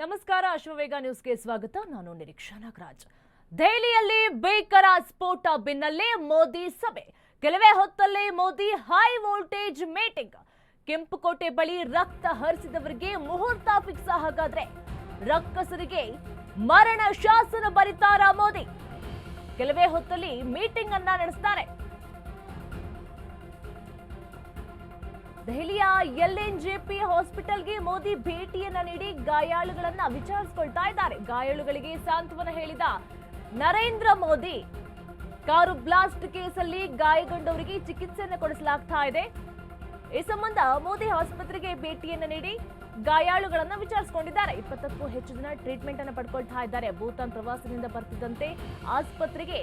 ನಮಸ್ಕಾರ ಅಶ್ವವೇಗ ನ್ಯೂಸ್ಗೆ ಸ್ವಾಗತ. ನಾನು ನಿರೀಕ್ಷಾ ನಾಗರಾಜ್ ದೆಹಲಿಯಲ್ಲಿ ಭೀಕರ ಸ್ಫೋಟ ಬೆನ್ನಲ್ಲೇ ಮೋದಿ ಸಭೆ. ಕೆಲವೇ ಹೊತ್ತಲ್ಲೇ ಮೋದಿ ಹೈ ವೋಲ್ಟೇಜ್ ಮೀಟಿಂಗ್ ಕೆಂಪುಕೋಟೆ ಬಳಿ ರಕ್ತ ಹರಿಸಿದವರಿಗೆ ಮುಹೂರ್ತ ಫಿಕ್ಸ್ ಹಾಗಾದ್ರೆ. ರಕ್ಕಸರಿಗೆ ಮರಣ ಶಾಸನ ಬರೀತಾರ ಮೋದಿ. ಕೆಲವೇ ಹೊತ್ತಲ್ಲಿ ಮೀಟಿಂಗ್ ಅನ್ನ ನಡೆಸ್ತಾರೆ. ದೆಹಲಿಯ ಎಲ್ಎನ್ಜೆಪಿ ಹಾಸ್ಪಿಟಲ್ಗೆ ಮೋದಿ ಭೇಟಿಯನ್ನ ನೀಡಿ ಗಾಯಾಳುಗಳನ್ನ ವಿಚಾರಿಸಿಕೊಳ್ತಾ ಇದ್ದಾರೆ. ಗಾಯಾಳುಗಳಿಗೆ ಸಾಂತ್ವನ ಹೇಳಿದ ನರೇಂದ್ರ ಮೋದಿ, ಕಾರು ಬ್ಲಾಸ್ಟ್ ಕೇಸಲ್ಲಿ ಗಾಯಗೊಂಡವರಿಗೆ ಚಿಕಿತ್ಸೆಯನ್ನು ಕೊಡಿಸಲಾಗ್ತಾ ಇದೆ. ಈ ಸಂಬಂಧ ಮೋದಿ ಆಸ್ಪತ್ರೆಗೆ ಭೇಟಿಯನ್ನು ನೀಡಿ ಗಾಯಾಳುಗಳನ್ನ ವಿಚಾರಿಸಿಕೊಂಡಿದ್ದಾರೆ. ಇಪ್ಪತ್ತಕ್ಕೂ ಹೆಚ್ಚು ಜನ ಟ್ರೀಟ್ಮೆಂಟ್ ಅನ್ನು ಪಡ್ಕೊಳ್ತಾ ಇದ್ದಾರೆ. ಭೂತಾನ್ ಪ್ರವಾಸದಿಂದ ಬರ್ತಿದ್ದಂತೆ ಆಸ್ಪತ್ರೆಗೆ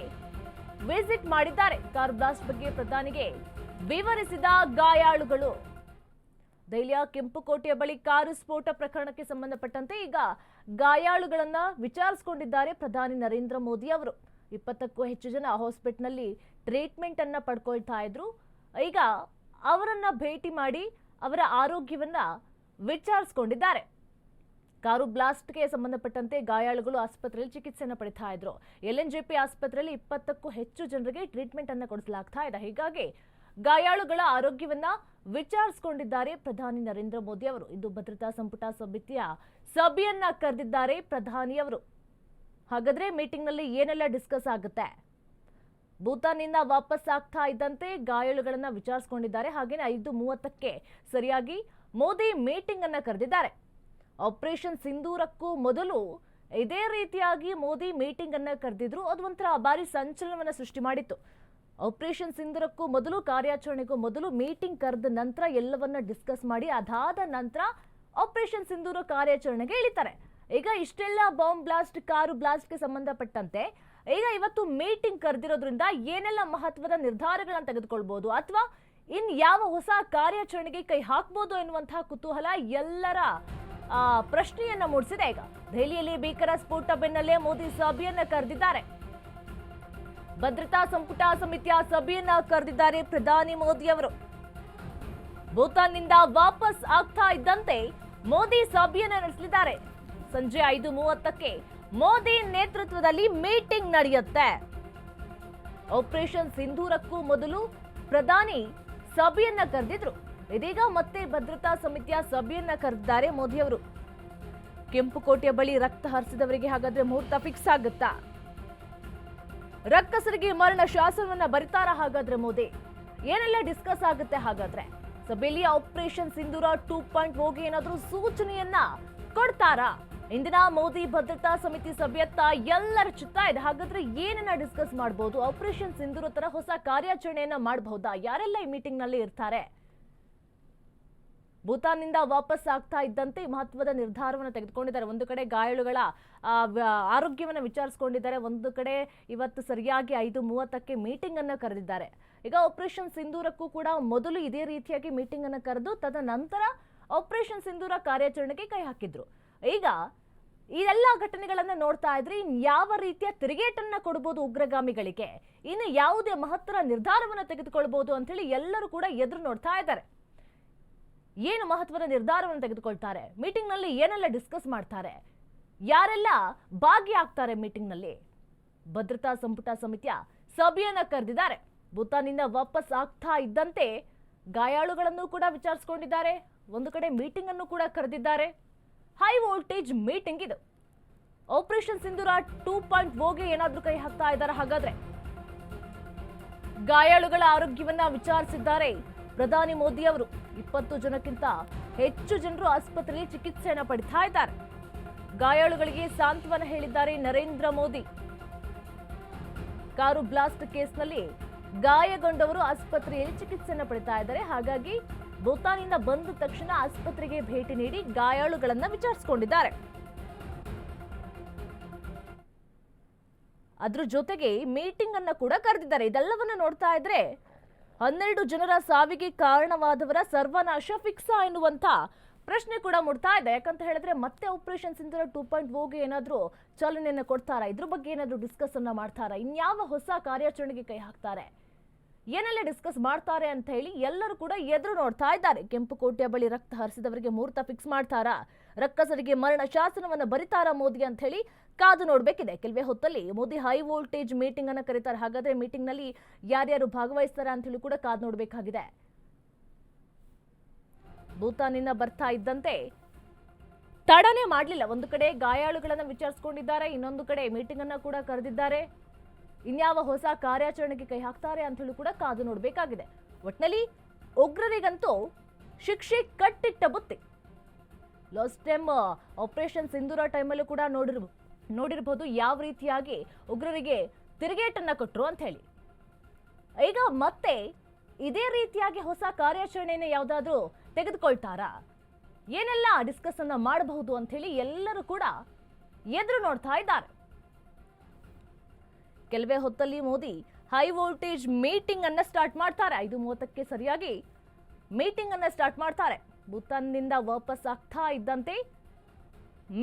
ವಿಸಿಟ್ ಮಾಡಿದ್ದಾರೆ. ಕಾರ್ ಬ್ಲಾಸ್ಟ್ ಬಗ್ಗೆ ಪ್ರಧಾನಿಗೆ ವಿವರಿಸಿದ ಗಾಯಾಳುಗಳು. ದೆಹಲಿಯ ಕೆಂಪುಕೋಟೆಯ ಬಳಿ ಕಾರು ಸ್ಫೋಟ ಪ್ರಕರಣಕ್ಕೆ ಸಂಬಂಧಪಟ್ಟಂತೆ ಈಗ ಗಾಯಾಳುಗಳನ್ನ ವಿಚಾರಿಸಿಕೊಂಡಿದ್ದಾರೆ ಪ್ರಧಾನಿ ನರೇಂದ್ರ ಮೋದಿ ಅವರು. ಇಪ್ಪತ್ತಕ್ಕೂ ಹೆಚ್ಚು ಜನ ಹಾಸ್ಪಿಟ್ಲ್ನಲ್ಲಿ ಟ್ರೀಟ್ಮೆಂಟ್ ಅನ್ನ ಪಡ್ಕೊಳ್ತಾ ಇದ್ರು. ಈಗ ಅವರನ್ನ ಭೇಟಿ ಮಾಡಿ ಅವರ ಆರೋಗ್ಯವನ್ನ ವಿಚಾರಿಸಿಕೊಂಡಿದ್ದಾರೆ. ಕಾರು ಬ್ಲಾಸ್ಟ್ಗೆ ಸಂಬಂಧಪಟ್ಟಂತೆ ಗಾಯಾಳುಗಳು ಆಸ್ಪತ್ರೆಯಲ್ಲಿ ಚಿಕಿತ್ಸೆಯನ್ನು ಪಡಿತಾ ಇದ್ರು. ಎಲ್ಎನ್ಜೆಪಿ ಆಸ್ಪತ್ರೆಯಲ್ಲಿ ಇಪ್ಪತ್ತಕ್ಕೂ ಹೆಚ್ಚು ಜನರಿಗೆ ಟ್ರೀಟ್ಮೆಂಟ್ ಅನ್ನು ಕೊಡಿಸಲಾಗ್ತಾ ಇದೆ. ಹೀಗಾಗಿ ಗಾಯಾಳುಗಳ ಆರೋಗ್ಯವನ್ನ ವಿಚಾರಿಸಿಕೊಂಡಿದ್ದಾರೆ ಪ್ರಧಾನಿ ನರೇಂದ್ರ ಮೋದಿ ಅವರು. ಇದು ಭದ್ರತಾ ಸಂಪುಟ ಸಮಿತಿಯ ಸಭೆಯನ್ನ ಕರೆದಿದ್ದಾರೆ ಪ್ರಧಾನಿಯವರು ಹಾಗಾದ್ರೆ ಮೀಟಿಂಗ್ನಲ್ಲಿ ಏನೆಲ್ಲ ಡಿಸ್ಕಸ್ ಆಗುತ್ತೆ? ಭೂತಾನ್ನಿಂದ ವಾಪಸ್ ಆಗ್ತಾ ಇದ್ದಂತೆ ಗಾಯಾಳುಗಳನ್ನ ವಿಚಾರಿಸಿಕೊಂಡಿದ್ದಾರೆ. ಹಾಗೇನೆ ಐದು ಮೂವತ್ತಕ್ಕೆ ಸರಿಯಾಗಿ ಮೋದಿ ಮೀಟಿಂಗ್ ಅನ್ನ ಕರೆದಿದ್ದಾರೆ. ಆಪರೇಷನ್ ಸಿಂಧೂರಕ್ಕೂ ಮೊದಲು ಇದೇ ರೀತಿಯಾಗಿ ಮೋದಿ ಮೀಟಿಂಗ್ ಅನ್ನ ಕರೆದಿದ್ರು. ಅದು ಒಂಥರ ಭಾರಿ ಸಂಚಲನವನ್ನ ಸೃಷ್ಟಿ ಮಾಡಿತ್ತು. ಆಪರೇಷನ್ ಸಿಂಧೂರಕ್ಕೂ ಮೊದಲು ಕಾರ್ಯಾಚರಣೆಗೂ ಮೊದಲು ಮೀಟಿಂಗ್ ಕರೆದ ನಂತರ ಎಲ್ಲವನ್ನ ಡಿಸ್ಕಸ್ ಮಾಡಿ, ಅದಾದ ನಂತರ ಆಪರೇಷನ್ ಸಿಂಧೂರ ಕಾರ್ಯಾಚರಣೆಗೆ ಇಳಿತಾರೆ. ಈಗ ಇಷ್ಟೆಲ್ಲ ಬಾಂಬ್ ಬ್ಲಾಸ್ಟ್ ಕಾರು ಬ್ಲಾಸ್ಟ್ಗೆ ಸಂಬಂಧಪಟ್ಟಂತೆ, ಈಗ ಇವತ್ತು ಮೀಟಿಂಗ್ ಕರೆದಿರೋದ್ರಿಂದ ಏನೆಲ್ಲ ಮಹತ್ವದ ನಿರ್ಧಾರಗಳನ್ನು ತೆಗೆದುಕೊಳ್ಬಹುದು ಅಥವಾ ಇನ್ ಯಾವ ಹೊಸ ಕಾರ್ಯಾಚರಣೆಗೆ ಕೈ ಹಾಕ್ಬೋದು ಎನ್ನುವಂತಹ ಕುತೂಹಲ ಎಲ್ಲರ ಪ್ರಶ್ನೆಯನ್ನ ಮೂಡಿಸಿದೆ ಈಗ. ದೆಹಲಿಯಲ್ಲಿ ಭೀಕರ ಸ್ಫೋಟ ಬೆನ್ನಲ್ಲೇ ಮೋದಿ ಸಭೆಯನ್ನ ಕರೆದಿದ್ದಾರೆ. ಭದ್ರತಾ ಸಂಪುಟ ಸಮಿತಿಯ ಸಭೆಯನ್ನ ಕರೆದಿದ್ದಾರೆ ಪ್ರಧಾನಿ ಮೋದಿ ಅವರು. ಭೂತಾನ್ನಿಂದ ವಾಪಸ್ ಆಗ್ತಾ ಇದ್ದಂತೆ ಮೋದಿ ಸಭೆಯನ್ನ ನಡೆಸಲಿದ್ದಾರೆ. ಸಂಜೆ ಐದು ಮೂವತ್ತಕ್ಕೆ ಮೋದಿ ನೇತೃತ್ವದಲ್ಲಿ ಮೀಟಿಂಗ್ ನಡೆಯುತ್ತೆ. ಆಪರೇಷನ್ ಸಿಂಧೂರಕ್ಕೂ ಮೊದಲು ಪ್ರಧಾನಿ ಸಭೆಯನ್ನ ಕರೆದಿದ್ರು. ಇದೀಗ ಮತ್ತೆ ಭದ್ರತಾ ಸಮಿತಿಯ ಸಭೆಯನ್ನ ಕರೆದಿದ್ದಾರೆ ಮೋದಿ ಅವರು. ಕೆಂಪುಕೋಟೆಯ ಬಳಿ ರಕ್ತ ಹರಿಸಿದವರಿಗೆ ಹಾಗಾದ್ರೆ ಮುಹೂರ್ತ ಫಿಕ್ಸ್ ಆಗುತ್ತಾ? ರಕ್ಕಸರಿಗೆ ಮರಣ ಶಾಸನವನ್ನ ಬರಿತಾರ ಹಾಗಾದ್ರೆ ಮೋದಿ? ಏನೆಲ್ಲ ಡಿಸ್ಕಸ್ ಆಗುತ್ತೆ ಹಾಗಾದ್ರೆ? ಸಭೆಯಲ್ಲಿ ಆಪರೇಷನ್ ಸಿಂಧೂರ ಟೂ ಪಾಯಿಂಟ್ ಹೋಗಿ ಏನಾದರೂ ಸೂಚನೆಯನ್ನ ಕೊಡ್ತಾರಾ? ಇಂದಿನ ಮೋದಿ ಭದ್ರತಾ ಸಮಿತಿ ಸಭೆಯತ್ತ ಎಲ್ಲರ ಚಿತ್ತ ಇದೆ. ಹಾಗಾದ್ರೆ ಏನನ್ನ ಡಿಸ್ಕಸ್ ಮಾಡಬಹುದು ಆಪರೇಷನ್ ಸಿಂಧೂರ ತರ ಹೊಸ ಕಾರ್ಯಾಚರಣೆಯನ್ನ ಮಾಡಬಹುದಾ? ಯಾರೆಲ್ಲ ಈ ಮೀಟಿಂಗ್ನಲ್ಲಿ ಇರ್ತಾರೆ? ಭೂತಾನ್ನಿಂದ ವಾಪಸ್ ಆಗ್ತಾ ಇದ್ದಂತೆ ಮಹತ್ವದ ನಿರ್ಧಾರವನ್ನು ತೆಗೆದುಕೊಂಡಿದ್ದಾರೆ. ಒಂದು ಕಡೆ ಗಾಯಾಳುಗಳ ಆರೋಗ್ಯವನ್ನು ವಿಚಾರಿಸಿಕೊಂಡಿದ್ದಾರೆ. ಒಂದು ಕಡೆ ಇವತ್ತು ಸರಿಯಾಗಿ ಐದು ಮೂವತ್ತಕ್ಕೆ ಮೀಟಿಂಗ್ ಅನ್ನು ಕರೆದಿದ್ದಾರೆ. ಈಗ ಆಪರೇಷನ್ ಸಿಂಧೂರಕ್ಕೂ ಕೂಡ ಮೊದಲು ಇದೇ ರೀತಿಯಾಗಿ ಮೀಟಿಂಗ್ ಅನ್ನು ಕರೆದು ತದನಂತರ ಆಪರೇಷನ್ ಸಿಂಧೂರ ಕಾರ್ಯಾಚರಣೆಗೆ ಕೈ ಹಾಕಿದ್ರು. ಈಗ ಈ ಎಲ್ಲ ಘಟನೆಗಳನ್ನ ನೋಡ್ತಾ ಇದ್ರೆ, ಯಾವ ರೀತಿಯ ತಿರುಗೇಟನ್ನ ಕೊಡಬಹುದು ಉಗ್ರಗಾಮಿಗಳಿಗೆ? ಇನ್ನು ಯಾವುದೇ ಮಹತ್ತರ ನಿರ್ಧಾರವನ್ನು ತೆಗೆದುಕೊಳ್ಬಹುದು ಅಂತ ಎಲ್ಲರೂ ಕೂಡ ಎದುರು ನೋಡ್ತಾ ಇದ್ದಾರೆ. ಏನು ಮಹತ್ವದ ನಿರ್ಧಾರವನ್ನು ತೆಗೆದುಕೊಳ್ತಾರೆ? ಮೀಟಿಂಗ್ನಲ್ಲಿ ಏನೆಲ್ಲ ಡಿಸ್ಕಸ್ ಮಾಡ್ತಾರೆ? ಯಾರೆಲ್ಲ ಭಾಗಿಯಾಗ್ತಾರೆ ಮೀಟಿಂಗ್ನಲ್ಲಿ? ಭದ್ರತಾ ಸಂಪುಟ ಸಮಿತಿಯ ಸಭೆಯನ್ನ ಕರೆದಿದ್ದಾರೆ. ಭೂತಾನಿಂದ ವಾಪಸ್ ಆಗ್ತಾ ಇದ್ದಂತೆ ಗಾಯಾಳುಗಳನ್ನು ಕೂಡ ವಿಚಾರಿಸಿಕೊಂಡಿದ್ದಾರೆ. ಒಂದು ಕಡೆ ಮೀಟಿಂಗ್ ಅನ್ನು ಕೂಡ ಕರೆದಿದ್ದಾರೆ. ಹೈ ವೋಲ್ಟೇಜ್ ಮೀಟಿಂಗ್ ಇದು. ಆಪರೇಷನ್ ಸಿಂಧೂರ ಟೂ ಪಾಯಿಂಟ್ ಓಗೆ ಏನಾದ್ರೂ ಕೈ ಹಾಕ್ತಾ ಇದ್ದಾರೆ ಹಾಗಾದ್ರೆ? ಗಾಯಾಳುಗಳ ಆರೋಗ್ಯವನ್ನ ವಿಚಾರಿಸಿದ್ದಾರೆ. ಪ್ರಧಾನಿ ಮೋದಿ ಅವರು ಇಪ್ಪತ್ತು ಜನಕ್ಕಿಂತ ಹೆಚ್ಚು ಜನರು ಆಸ್ಪತ್ರೆಯಲ್ಲಿ ಚಿಕಿತ್ಸೆಯನ್ನು ಪಡಿತಾ ಇದ್ದಾರೆ. ಗಾಯಾಳುಗಳಿಗೆ ಸಾಂತ್ವನ ಹೇಳಿದ್ದಾರೆ ನರೇಂದ್ರ ಮೋದಿ. ಕಾರು ಬ್ಲಾಸ್ಟ್ ಕೇಸ್ನಲ್ಲಿ ಗಾಯಗೊಂಡವರು ಆಸ್ಪತ್ರೆಯಲ್ಲಿ ಚಿಕಿತ್ಸೆಯನ್ನು ಪಡಿತಾ ಇದ್ದಾರೆ. ಹಾಗಾಗಿ ಭೂತಾನಿಂದ ಬಂದ ತಕ್ಷಣ ಆಸ್ಪತ್ರೆಗೆ ಭೇಟಿ ನೀಡಿ ಗಾಯಾಳುಗಳನ್ನು ವಿಚಾರಿಸಿಕೊಂಡಿದ್ದಾರೆ. ಅದ್ರ ಜೊತೆಗೆ ಮೀಟಿಂಗ್ ಅನ್ನ ಕೂಡ ಕರೆದಿದ್ದಾರೆ. ಇದೆಲ್ಲವನ್ನ ನೋಡ್ತಾ ಇದ್ರೆ ಹನ್ನೆರಡು ಜನರ ಸಾವಿಗೆ ಕಾರಣವಾದವರ ಸರ್ವನಾಶ ಫಿಕ್ಸ ಎನ್ನುವಂಥ ಪ್ರಶ್ನೆ ಕೂಡ ಮೂಡ್ತಾ ಇದೆ. ಯಾಕಂತ ಹೇಳಿದ್ರೆ ಮತ್ತೆ ಆಪರೇಷನ್ ಸಿಂಧೂರ ಟೂ ಪಾಯಿಂಟ್ ಓಗೆ ಏನಾದರೂ ಚಾಲನೆಯನ್ನು ಕೊಡ್ತಾರಾ? ಇದ್ರ ಬಗ್ಗೆ ಏನಾದರೂ ಡಿಸ್ಕಸ್ ಅನ್ನ ಮಾಡ್ತಾರಾ? ಇನ್ಯಾವ ಹೊಸ ಕಾರ್ಯಾಚರಣೆಗೆ ಕೈ ಹಾಕ್ತಾರೆ? ಏನೆಲ್ಲ ಡಿಸ್ಕಸ್ ಮಾಡ್ತಾರೆ ಅಂತ ಹೇಳಿ ಎಲ್ಲರೂ ಕೂಡ ಎದುರು ನೋಡ್ತಾ ಇದ್ದಾರೆ. ಕೆಂಪು ಕೋಟೆಯ ಬಳಿ ರಕ್ತ ಹರಿಸಿದವರಿಗೆ ಮುಹೂರ್ತ ಫಿಕ್ಸ್ ಮಾಡ್ತಾರಾ? ರಕ್ಕಸರಿಗೆ ಮರಣ ಶಾಸನವನ್ನು ಬರಿತಾರಾ ಮೋದಿ ಅಂತ ಹೇಳಿ ಕಾದು ನೋಡಬೇಕಿದೆ. ಕೆಲವೇ ಹೊತ್ತಲ್ಲಿ ಮೋದಿ ಹೈ ವೋಲ್ಟೇಜ್ ಮೀಟಿಂಗ್ ಅನ್ನು ಕರೀತಾರೆ. ಹಾಗಾದ್ರೆ ಮೀಟಿಂಗ್ನಲ್ಲಿ ಯಾರ್ಯಾರು ಭಾಗವಹಿಸ್ತಾರ ಅಂತ ಹೇಳಿ ಕೂಡ ಕಾದು ನೋಡಬೇಕಾಗಿದೆ. ಭೂತಾನಿಂದ ಬರ್ತಾ ಇದ್ದಂತೆ ತಡನೆ ಮಾಡಲಿಲ್ಲ. ಒಂದು ಕಡೆ ಗಾಯಾಳುಗಳನ್ನ ವಿಚಾರಿಸ್ಕೊಂಡಿದ್ದಾರೆ, ಇನ್ನೊಂದು ಕಡೆ ಮೀಟಿಂಗ್ ಅನ್ನ ಕೂಡ ಕರೆದಿದ್ದಾರೆ. ಇನ್ಯಾವ ಹೊಸ ಕಾರ್ಯಾಚರಣೆಗೆ ಕೈ ಹಾಕ್ತಾರೆ ಅಂತ ಹೇಳಿ ಕೂಡ ಕಾದು ನೋಡಬೇಕಾಗಿದೆ. ಒಟ್ನಲ್ಲಿ ಉಗ್ರರಿಗಂತೂ ಶಿಕ್ಷೆ ಕಟ್ಟಿಟ್ಟ ಬುತ್ತಿ. ಲಾಸ್ಟ್ ಟೈಮ್ ಆಪರೇಷನ್ ಸಿಂಧೂರ ಟೈಮಲ್ಲೂ ಕೂಡ ನೋಡಿರ್ ನೋಡಿರ್ಬೋದು ಯಾವ ರೀತಿಯಾಗಿ ಉಗ್ರರಿಗೆ ತಿರುಗೇಟನ್ನ ಕೊಟ್ಟರು ಅಂತ ಹೇಳಿ. ಈಗ ಮತ್ತೆ ಇದೇ ರೀತಿಯಾಗಿ ಹೊಸ ಕಾರ್ಯಾಚರಣೆಯನ್ನು ಯಾವುದಾದ್ರೂ ತೆಗೆದುಕೊಳ್ತಾರಾ? ಏನೆಲ್ಲ ಡಿಸ್ಕಸ್ ಅನ್ನ ಮಾಡಬಹುದು ಅಂತ ಹೇಳಿ ಎಲ್ಲರೂ ಕೂಡ ಎದುರು ನೋಡ್ತಾ ಇದ್ದಾರೆ. ಕೆಲವೇ ಹೊತ್ತಲ್ಲಿ ಮೋದಿ ಹೈ ವೋಲ್ಟೇಜ್ ಮೀಟಿಂಗ್ ಅನ್ನ ಸ್ಟಾರ್ಟ್ ಮಾಡ್ತಾರೆ. ಐದು ಮೂವತ್ತಕ್ಕೆ ಸರಿಯಾಗಿ ಮೀಟಿಂಗ್ ಅನ್ನ ಸ್ಟಾರ್ಟ್ ಮಾಡ್ತಾರೆ. ಭೂತಾನ್ನಿಂದ ವಾಪಸ್ ಆಗ್ತಾ ಇದ್ದಂತೆ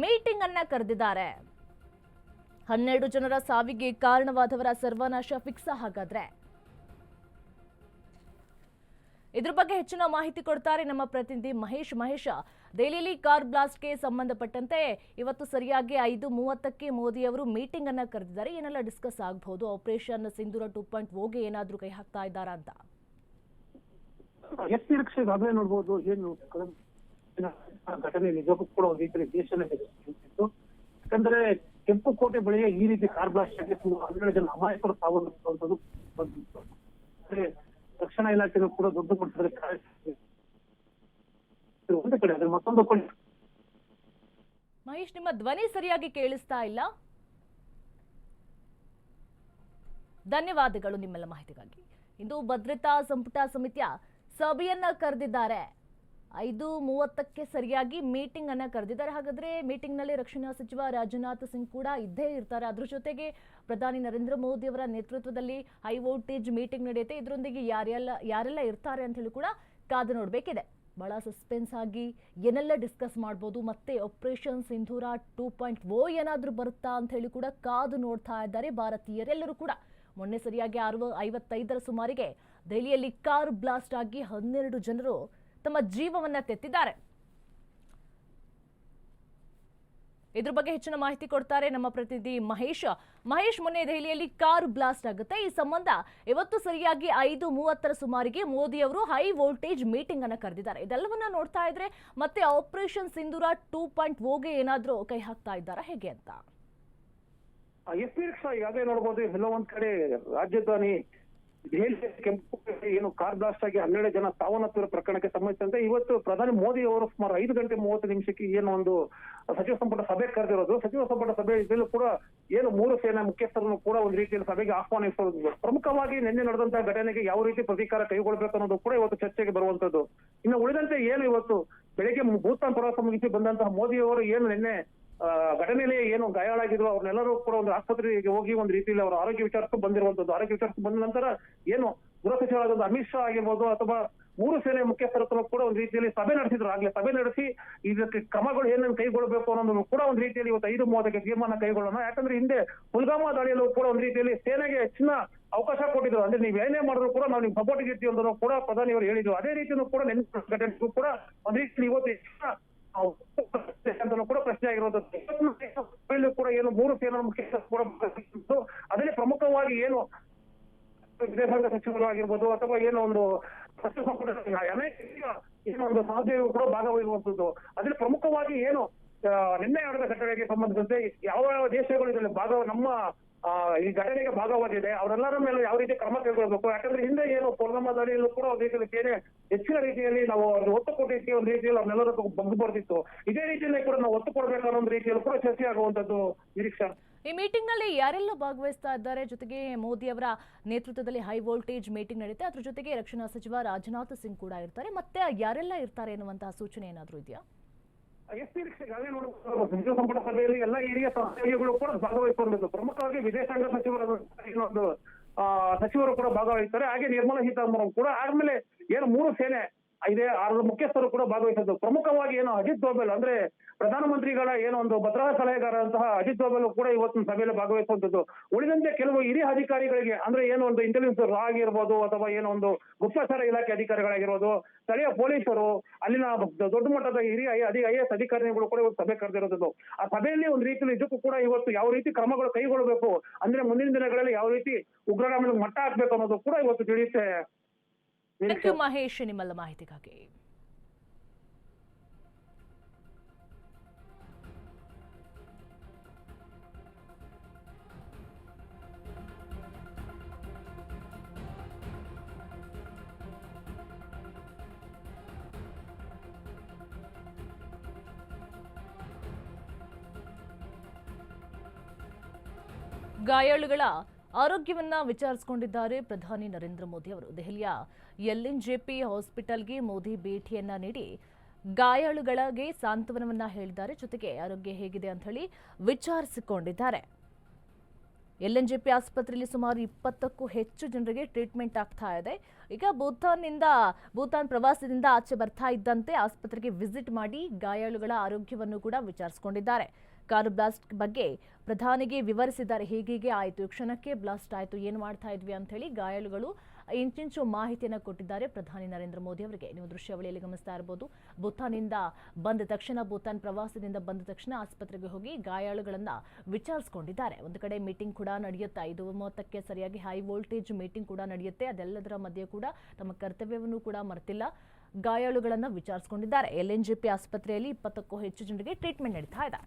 ಮೀಟಿಂಗ್ ಅನ್ನ ಕರೆದಿದ್ದಾರೆ. ಹನ್ನೆರಡು ಜನರ ಸಾವಿಗೆ ಕಾರಣವಾದವರ ಸರ್ವನಾಶ ಫಿಕ್ಸ್ ಹಾಗಾದ್ರೆ. ಇದ್ರ ಬಗ್ಗೆ ಹೆಚ್ಚಿನ ಮಾಹಿತಿ ಕೊಡ್ತಾರೆ ನಮ್ಮ ಪ್ರತಿನಿಧಿ ಮಹೇಶ್. ಮಹೇಶ, ದೆಹಲಿಯಲ್ಲಿ ಕಾರ್ ಬ್ಲಾಸ್ಟ್ಗೆ ಸಂಬಂಧಪಟ್ಟಂತೆ ಇವತ್ತು ಸರಿಯಾಗಿ ಐದು ಮೂವತ್ತಕ್ಕೆ ಮೋದಿ ಅವರು ಮೀಟಿಂಗ್ ಅನ್ನ ಕರೆದಿದ್ದಾರೆ. ಏನೆಲ್ಲ ಡಿಸ್ಕಸ್ ಆಗಬಹುದು? ಆಪರೇಷನ್ ಸಿಂಧೂರ ಟೂ ಪಾಯಿಂಟ್ ಓಗೆ ಏನಾದರೂ ಕೈ ಹಾಕ್ತಾ ಇದ್ದಾರಾ ಅಂತ. ಎಸ್ ನಿರೀಕ್ಷೆ ನೋಡ್ಬೋದು. ಏನು ಘಟನೆ ನಿಜಕ್ಕೂ ಕೂಡ ಒಂದು ರೀತಿಯಲ್ಲಿ ದೇಶನೇ ಯಾಕಂದ್ರೆ ಕೆಂಪು ಕೋಟೆ ಬಳಿಯ ಈ ರೀತಿ ಕಾರ್ ಬ್ಲಾಸ್ಟ್ ಆಗಿ ಹದಿನೇಳು ಜನ ಅಮಾಯಕರು ಸಾವನ್ನಪ್ಪುವಂಥದ್ದು ಬಂದಿತ್ತು ರಕ್ಷಣಾ ಇಲಾಖೆನೂ ಕೂಡ ದೊಡ್ಡ ಮಟ್ಟದಲ್ಲಿ ಒಂದು ಕಡೆ ಅದ್ರ ಮತ್ತೊಂದು ಕಡೆ. ಮಹೇಶ್, ನಿಮ್ಮ ಧ್ವನಿ ಸರಿಯಾಗಿ ಕೇಳಿಸ್ತಾ ಇಲ್ಲ. ಧನ್ಯವಾದಗಳು ನಿಮ್ಮೆಲ್ಲ ಮಾಹಿತಿಗಾಗಿ. ಇಂದು ಭದ್ರತಾ ಸಂಪುಟ ಸಮಿತಿಯ ಸಭೆಯನ್ನ ಕರೆದಿದ್ದಾರೆ. ಐದು ಮೂವತ್ತಕ್ಕೆ ಸರಿಯಾಗಿ ಮೀಟಿಂಗ್ ಅನ್ನ ಕರೆದಿದ್ದಾರೆ. ಹಾಗಾದ್ರೆ ಮೀಟಿಂಗ್ನಲ್ಲಿ ರಕ್ಷಣಾ ಸಚಿವ ರಾಜನಾಥ್ ಸಿಂಗ್ ಕೂಡ ಇದ್ದೇ ಇರ್ತಾರೆ. ಅದ್ರ ಜೊತೆಗೆ ಪ್ರಧಾನಿ ನರೇಂದ್ರ ಮೋದಿ ಅವರ ನೇತೃತ್ವದಲ್ಲಿ ಹೈ ವೋಲ್ಟೇಜ್ ಮೀಟಿಂಗ್ ನಡೆಯುತ್ತೆ. ಇದರೊಂದಿಗೆ ಯಾರೆಲ್ಲ ಯಾರೆಲ್ಲ ಇರ್ತಾರೆ ಅಂತ ಹೇಳಿ ಕೂಡ ಕಾದು ನೋಡಬೇಕಿದೆ. ಬಹಳ ಸಸ್ಪೆನ್ಸ್ ಆಗಿ ಏನೆಲ್ಲ ಡಿಸ್ಕಸ್ ಮಾಡ್ಬೋದು, ಮತ್ತೆ operation Sindoor two point O ಏನಾದರೂ ಬರುತ್ತಾ ಅಂತ ಹೇಳಿ ಕೂಡ ಕಾದು ನೋಡ್ತಾ ಇದ್ದಾರೆ ಭಾರತೀಯರೆಲ್ಲರೂ ಕೂಡ. ಮೊನ್ನೆ ಸರಿಯಾಗಿ ಆರು ಐವತ್ತೈದರ ಸುಮಾರಿಗೆ ದೆಹಲಿಯಲ್ಲಿ ಕಾರ್ ಬ್ಲಾಸ್ಟ್ ಆಗಿ ಹನ್ನೆರಡು ಜನರು ತಮ್ಮ ಜೀವವನ್ನ ತೆತ್ತಿದ್ದಾರೆ. ಇದ್ರ ಬಗ್ಗೆ ಹೆಚ್ಚಿನ ಮಾಹಿತಿ ಕೊಡ್ತಾರೆ ನಮ್ಮ ಪ್ರತಿನಿಧಿ ಮಹೇಶ್. ಮಹೇಶ್, ಮೊನ್ನೆ ದೆಹಲಿಯಲ್ಲಿ ಕಾರ್ ಬ್ಲಾಸ್ಟ್ ಆಗುತ್ತೆ. ಈ ಸಂಬಂಧ ಇವತ್ತು ಸರಿಯಾಗಿ ಐದು ಮೂವತ್ತರ ಸುಮಾರಿಗೆ ಮೋದಿ ಅವರು ಹೈ ವೋಲ್ಟೇಜ್ ಮೀಟಿಂಗ್ ಅನ್ನು ಕರೆದಿದ್ದಾರೆ. ಇದೆಲ್ಲವನ್ನ ನೋಡ್ತಾ ಇದ್ರೆ ಮತ್ತೆ ಆಪರೇಷನ್ ಸಿಂಧೂರ ಟೂ ಪಾಯಿಂಟ್ ಓಗೆ ಏನಾದರೂ ಕೈ ಹಾಕ್ತಾ ಇದ್ದಾರಾ? ಹೇಗೆ ಅಂತ? ಎಸ್ ಈಗಾಗಲೇ ನೋಡಬಹುದು ಎಲ್ಲ ಒಂದ್ ಕಡೆ ರಾಜಧಾನಿ ದೆಹಲಿ ಕೆಂಪು ಏನು ಕಾರ್ ಬ್ಲಾಸ್ಟ್ ಆಗಿ ಹನ್ನೆರಡು ಜನ ಸಾವನ್ನಪ್ಪಿರೋ ಪ್ರಕರಣಕ್ಕೆ ಸಂಬಂಧಿಸಿದಂತೆ ಇವತ್ತು ಪ್ರಧಾನಿ ಮೋದಿ ಅವರು ಸುಮಾರು ಐದು ಗಂಟೆ ಮೂವತ್ತು ನಿಮಿಷಕ್ಕೆ ಏನು ಒಂದು ಸಚಿವ ಸಂಪುಟ ಸಭೆ ಕರೆದಿರೋದು. ಸಚಿವ ಸಂಪುಟ ಸಭೆ ಇದರಲ್ಲೂ ಕೂಡ ಏನು ಮೂರು ಸೇನಾ ಮುಖ್ಯಸ್ಥರನ್ನು ಕೂಡ ಒಂದು ರೀತಿಯಲ್ಲಿ ಸಭೆಗೆ ಆಹ್ವಾನಿಸೋದು. ಪ್ರಮುಖವಾಗಿ ನಿನ್ನೆ ನಡೆದಂತಹ ಘಟನೆಗೆ ಯಾವ ರೀತಿ ಪ್ರತೀಕಾರ ಕೈಗೊಳ್ಳಬೇಕು ಅನ್ನೋದು ಕೂಡ ಇವತ್ತು ಚರ್ಚೆಗೆ ಬರುವಂತದ್ದು. ಇನ್ನು ಉಳಿದಂತೆ ಏನು ಇವತ್ತು ಬೆಳಗ್ಗೆ ಭೂತಾನ್ ಪ್ರವಾಸ ಮುಗಿಸಿ ಬಂದಂತಹ ಮೋದಿ ಅವರು ಏನು ನಿನ್ನೆ ಘಟನೆಯಲ್ಲಿ ಏನು ಗಾಯಾಳಾಗಿದ್ರು ಅವ್ರನ್ನೆಲ್ಲರೂ ಕೂಡ ಒಂದು ಆಸ್ಪತ್ರೆಗೆ ಹೋಗಿ ಒಂದು ರೀತಿಯಲ್ಲಿ ಅವರ ಆರೋಗ್ಯ ವಿಚಾರಕ್ಕೂ ಬಂದಿರುವಂತದ್ದು. ಆರೋಗ್ಯ ವಿಚಾರಕ್ಕೆ ಬಂದ ನಂತರ ಏನು ಗೃಹ ಸಚಿವರಾದ ಅಮಿತ್ ಶಾ ಆಗಿರ್ಬೋದು ಅಥವಾ ಮೂರು ಸೇನೆ ಮುಖ್ಯಸ್ಥರ ಹತ್ರ ಕೂಡ ಒಂದು ರೀತಿಯಲ್ಲಿ ಸಭೆ ನಡೆಸಿದ್ರು. ಆಗ್ಲೇ ಸಭೆ ನಡೆಸಿ ಇದಕ್ಕೆ ಕ್ರಮಗಳು ಏನನ್ನು ಕೈಗೊಳ್ಳಬೇಕು ಅನ್ನೋದನ್ನು ಕೂಡ ಒಂದು ರೀತಿಯಲ್ಲಿ ಇವತ್ತು ಐದು ಮೂವತ್ತಕ್ಕೆ ತೀರ್ಮಾನ ಕೈಗೊಳ್ಳೋಣ. ಯಾಕಂದ್ರೆ ಹಿಂದೆ ಪುಲ್ಗಾಮಾ ದಾಳಿಯಲ್ಲೂ ಕೂಡ ಒಂದು ರೀತಿಯಲ್ಲಿ ಸೇನೆಗೆ ಹೆಚ್ಚಿನ ಅವಕಾಶ ಕೊಟ್ಟಿದ್ರು. ಅಂದ್ರೆ ನೀವು ಏನೇ ಮಾಡಿದ್ರು ಕೂಡ ನಾವು ನಿಮ್ಗೆ ಸಪೋರ್ಟ್ ಇರ್ತೀವಿ ಅಂತ ಕೂಡ ಪ್ರಧಾನಿ ಅವರು ಹೇಳಿದ್ರು. ಅದೇ ರೀತಿಯೂ ಕೂಡ ನೆನಪು ಘಟನೆಗೂ ಕೂಡ ಒಂದು ರೀತಿಯಲ್ಲಿ ಇವತ್ತು ಕೂಡ ಪ್ರಶ್ನೆ ಆಗಿರುವಂತದ್ದು ಕೂಡ ಏನು ಮೂರು ಸೇನಾ ಮುಖ್ಯಸ್ಥರು ಕೂಡ ಅದರಲ್ಲಿ ಪ್ರಮುಖವಾಗಿ ಏನು ವಿದೇಶಾಂಗ ಸಚಿವರು ಆಗಿರ್ಬೋದು ಅಥವಾ ಏನೋ ಒಂದು ಸಚಿವ ಸಂಪುಟ ಅನೇಕ ಏನೋ ಒಂದು ಸಹೋದ್ಯೋಗಿಗಳು ಕೂಡ ಭಾಗವಹಿಸುವಂತದ್ದು ಅದ್ರಲ್ಲಿ ಪ್ರಮುಖವಾಗಿ ಏನು ನಿನ್ನೆ ನಡೆದ ಘಟನೆಗೆ ಸಂಬಂಧಿಸಿದಂತೆ ಯಾವ ಯಾವ ದೇಶಗಳು ಇದರಲ್ಲಿ ಭಾಗ, ನಮ್ಮ ಈ ಘಟನೆಗೆ ಭಾಗವಾಗಿದೆ ಅವರೆಲ್ಲರ ಮೇಲೆ ಯಾವ ರೀತಿ ಕ್ರಮ ಕೈಗೊಳ್ಳಬೇಕು? ಯಾಕಂದ್ರೆ ಹಿಂದೆ ಏನು ಪುಲ್ವಾಮಾ ದಾಳಿಯಲ್ಲೂ ಕೂಡ ರೀತಿಯಲ್ಲಿ ಸೇನೆ ಹೆಚ್ಚಿನ ರೀತಿಯಲ್ಲಿ ನಾವು ಒತ್ತು ಕೊಟ್ಟಿದ್ದೀವಿ ಒಂದು ರೀತಿಯಲ್ಲಿ ಅವ್ರನ್ನೆಲ್ಲರೂ ಬಂದು ಬರ್ತಿತ್ತು. ಇದೇ ರೀತಿಯಲ್ಲಿ ಕೂಡ ನಾವು ಒತ್ತು ಕೊಡಬೇಕು ಒಂದು ರೀತಿಯಲ್ಲಿ ಕೂಡ ಚರ್ಚೆ ಆಗುವಂತದ್ದು ನಿರೀಕ್ಷೆ. ಈ ಮೀಟಿಂಗ್ನಲ್ಲಿ ಯಾರೆಲ್ಲ ಭಾಗವಹಿಸ್ತಾ ಇದ್ದಾರೆ. ಜೊತೆಗೆ ಮೋದಿ ಅವರ ನೇತೃತ್ವದಲ್ಲಿ ಹೈ ವೋಲ್ಟೇಜ್ ಮೀಟಿಂಗ್ ನಡೆಯುತ್ತೆ ಅದ್ರ ಜೊತೆಗೆ ರಕ್ಷಣಾ ಸಚಿವ ರಾಜನಾಥ್ ಸಿಂಗ್ ಕೂಡ ಇರ್ತಾರೆ. ಮತ್ತೆ ಯಾರೆಲ್ಲ ಇರ್ತಾರೆ ಎನ್ನುವಂತಹ ಸೂಚನೆ ಏನಾದರೂ ಇದೆಯಾ? ಎಸ್ ನಿರೀಕ್ಷೆಗಾಗಲೇ ನೋಡಬಹುದು. ಸಚಿವ ಸಂಪುಟ ಸಭೆಯಲ್ಲಿ ಎಲ್ಲ ಹಿರಿಯ ಸಹಯೋಗಿಗಳು ಕೂಡ ಭಾಗವಹಿಸುವಂತದ್ದು ಪ್ರಮುಖವಾಗಿ ವಿದೇಶಾಂಗ ಸಚಿವರ ಆ, ಸಚಿವರು ಕೂಡ ಭಾಗವಹಿಸ್ತಾರೆ. ಹಾಗೆ ನಿರ್ಮಲಾ ಸೀತಾರಾಮನ್ ಕೂಡ. ಆದ್ಮೇಲೆ ಏನು ಮೂರು ಸೇನೆ ಇದೆ, ಆರು ಮುಖ್ಯಸ್ಥರು ಕೂಡ ಭಾಗವಹಿಸಿದ್ದು. ಪ್ರಮುಖವಾಗಿ ಏನು ಅಜಿತ್ ದೋಬೆಲ್ ಅಂದ್ರೆ ಪ್ರಧಾನಮಂತ್ರಿಗಳ ಏನೋ ಒಂದು ಭದ್ರತಾ ಸಲಹೆಗಾರಂತಹ ಅಜಿತ್ ದೋಬೆಲ್ ಕೂಡ ಇವತ್ತಿನ ಸಭೆಯಲ್ಲಿ ಭಾಗವಹಿಸುವಂತದ್ದು ಉಳಿದಂತೆ ಕೆಲವು ಹಿರಿಯ ಅಧಿಕಾರಿಗಳಿಗೆ ಅಂದ್ರೆ ಏನೋ ಒಂದು ಇಂಟೆಲಿಜೆನ್ಸ್ ಆಗಿರ್ಬೋದು ಅಥವಾ ಏನೋ ಒಂದು ಗುಪ್ತಚರ ಇಲಾಖೆ ಅಧಿಕಾರಿಗಳಾಗಿರ್ಬೋದು, ಸ್ಥಳೀಯ ಪೊಲೀಸರು, ಅಲ್ಲಿನ ದೊಡ್ಡ ಮಟ್ಟದ ಹಿರಿಯ ಐ ಎಸ್ ಅಧಿಕಾರಿಗಳು ಕೂಡ ಇವತ್ತು ಸಭೆ ಕರೆದಿರೋದು ಆ ಸಭೆಯಲ್ಲಿ ಒಂದು ರೀತಿಯಲ್ಲಿ ಇದಕ್ಕೂ ಕೂಡ ಇವತ್ತು ಯಾವ ರೀತಿ ಕ್ರಮಗಳು ಕೈಗೊಳ್ಳಬೇಕು, ಅಂದ್ರೆ ಮುಂದಿನ ದಿನಗಳಲ್ಲಿ ಯಾವ ರೀತಿ ಉಗ್ರಗಾಮಿಗಳಿಗೆ ಮಟ್ಟ ಹಾಕ್ಬೇಕು ಅನ್ನೋದು ಕೂಡ ಇವತ್ತು ತಿಳಿಯುತ್ತೆ. ಥ್ಯಾಂಕ್ ಯು ಮಹೇಶ್ ನಿಮ್ಮೆಲ್ಲ ಮಾಹಿತಿಗಾಗಿ. ಗಾಯಾಳುಗಳ ಆರೋಗ್ಯವನ್ನ ವಿಚಾರಿಸಿಕೊಂಡಿದ್ದಾರೆ ಪ್ರಧಾನಿ ನರೇಂದ್ರ ಮೋದಿ ಅವರು. ದೆಹಲಿಯ ಎಲ್ಎನ್ಜೆಪಿ ಹಾಸ್ಪಿಟಲ್ಗೆ ಮೋದಿ ಭೇಟಿಯನ್ನ ನೀಡಿ ಗಾಯಾಳುಗಳಿಗೆ ಸಾಂತ್ವನವನ್ನ ಹೇಳಿದ್ದಾರೆ. ಜೊತೆಗೆ ಆರೋಗ್ಯ ಹೇಗಿದೆ ಅಂತ ಹೇಳಿ ವಿಚಾರಿಸಿಕೊಂಡಿದ್ದಾರೆ. ಎಲ್ಎನ್ಜೆಪಿ ಆಸ್ಪತ್ರೆಯಲ್ಲಿ ಸುಮಾರು ಇಪ್ಪತ್ತಕ್ಕೂ ಹೆಚ್ಚು ಜನರಿಗೆ ಟ್ರೀಟ್ಮೆಂಟ್ ಆಗ್ತಾ ಇದೆ. ಈಗ ಭೂತಾನ್ನಿಂದ, ಭೂತಾನ್ ಪ್ರವಾಸದಿಂದ ಆಚೆ ಬರ್ತಾ ಇದ್ದಂತೆ ಆಸ್ಪತ್ರೆಗೆ ವಿಸಿಟ್ ಮಾಡಿ ಗಾಯಾಳುಗಳ ಆರೋಗ್ಯವನ್ನು ಕೂಡ ವಿಚಾರಿಸಿಕೊಂಡಿದ್ದಾರೆ. ಕಾರು ಬ್ಲಾಸ್ಟ್ ಬಗ್ಗೆ ಪ್ರಧಾನಿಗೆ ವಿವರಿಸಿದ್ದಾರೆ. ಹೀಗೀಗೆ ಆಯಿತು ಕ್ಷಣಕ್ಕೆ ಬ್ಲಾಸ್ಟ್ ಆಯಿತು, ಏನು ಮಾಡ್ತಾ ಇದ್ವಿ ಅಂತ ಹೇಳಿ ಗಾಯಾಳುಗಳು ಇಂಚಿಂಚು ಮಾಹಿತಿಯನ್ನು ಕೊಟ್ಟಿದ್ದಾರೆ ಪ್ರಧಾನಿ ನರೇಂದ್ರ ಮೋದಿ ಅವರಿಗೆ. ನೀವು ದೃಶ್ಯಾವಳಿಯಲ್ಲಿ ಗಮನಿಸ್ತಾ ಇರಬಹುದು ಭೂತಾನಿಂದ ಬಂದ ತಕ್ಷಣ, ಭೂತಾನ್ ಪ್ರವಾಸದಿಂದ ಬಂದ ತಕ್ಷಣ ಆಸ್ಪತ್ರೆಗೆ ಹೋಗಿ ಗಾಯಾಳುಗಳನ್ನು ವಿಚಾರಿಸಿಕೊಂಡಿದ್ದಾರೆ. ಒಂದು ಕಡೆ ಮೀಟಿಂಗ್ ಕೂಡ ನಡೆಯುತ್ತಾ ಇದು ಮೂವತ್ತಕ್ಕೆ ಸರಿಯಾಗಿ ಹೈ ವೋಲ್ಟೇಜ್ ಮೀಟಿಂಗ್ ಕೂಡ ನಡೆಯುತ್ತೆ. ಅದೆಲ್ಲದರ ಮಧ್ಯೆ ಕೂಡ ತಮ್ಮ ಕರ್ತವ್ಯವನ್ನು ಕೂಡ ಮರೆತಿಲ್ಲ. ಗಾಯಾಳುಗಳನ್ನು ವಿಚಾರಿಸಿಕೊಂಡಿದ್ದಾರೆ. ಪಿ ಆಸ್ಪತ್ರೆಯಲ್ಲಿ ಇಪ್ಪತ್ತಕ್ಕೂ ಹೆಚ್ಚು ಜನರಿಗೆ ಟ್ರೀಟ್ಮೆಂಟ್ ನಡೀತಾ ಇದೆ.